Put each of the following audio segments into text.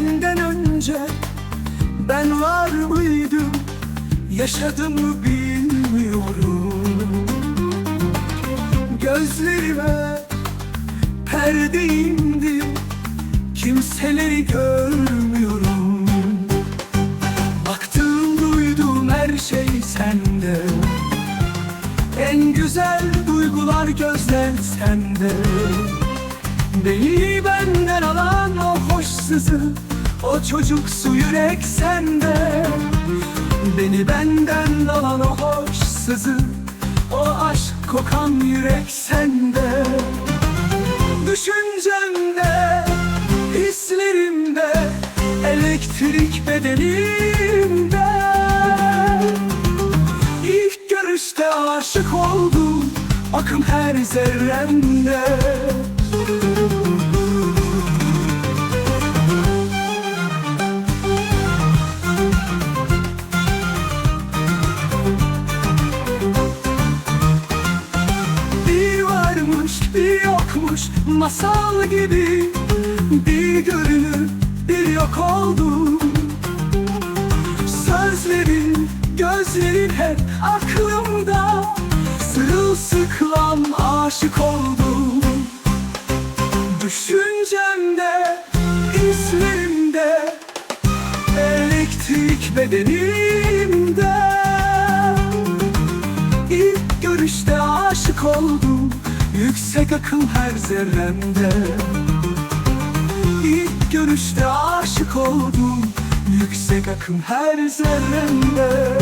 Senden önce ben var mıydım? Yaşadım mı bilmiyorum. Gözlerime perde indi. Kimseleri görmüyorum. Baktığım duyduğum her şey sende. En güzel duygular gözler sende Beni benden alan o hoş sızı O çocuksu yürek sende. Beni benden alan o hoş sızı O aşk kokan yürek sende. Düşüncemde, hislerimde Elektrik bedenimde. İlk görüşte aşık oldum Akım her zerremde masal gibi Bir görünür bir yok oldu Sözlerin gözlerin hep aklımda. Sırılsıklam aşık oldum. Düşüncemde, hislerimde Elektrik bedenimde. İlk görüşte aşık oldum Yüksek akıl her zerremde İlk görüşte aşık oldum. Yüksek akım her zerremde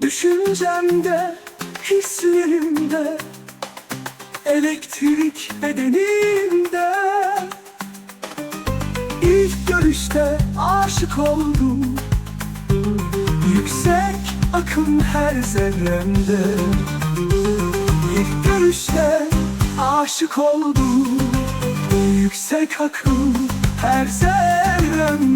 Düşüncemde, hislerimde Elektrik bedenimde. İlk görüşte aşık oldum. Yüksek akım her zerremde İlk görüşte aşık oldum. Yüksek akım her zerremde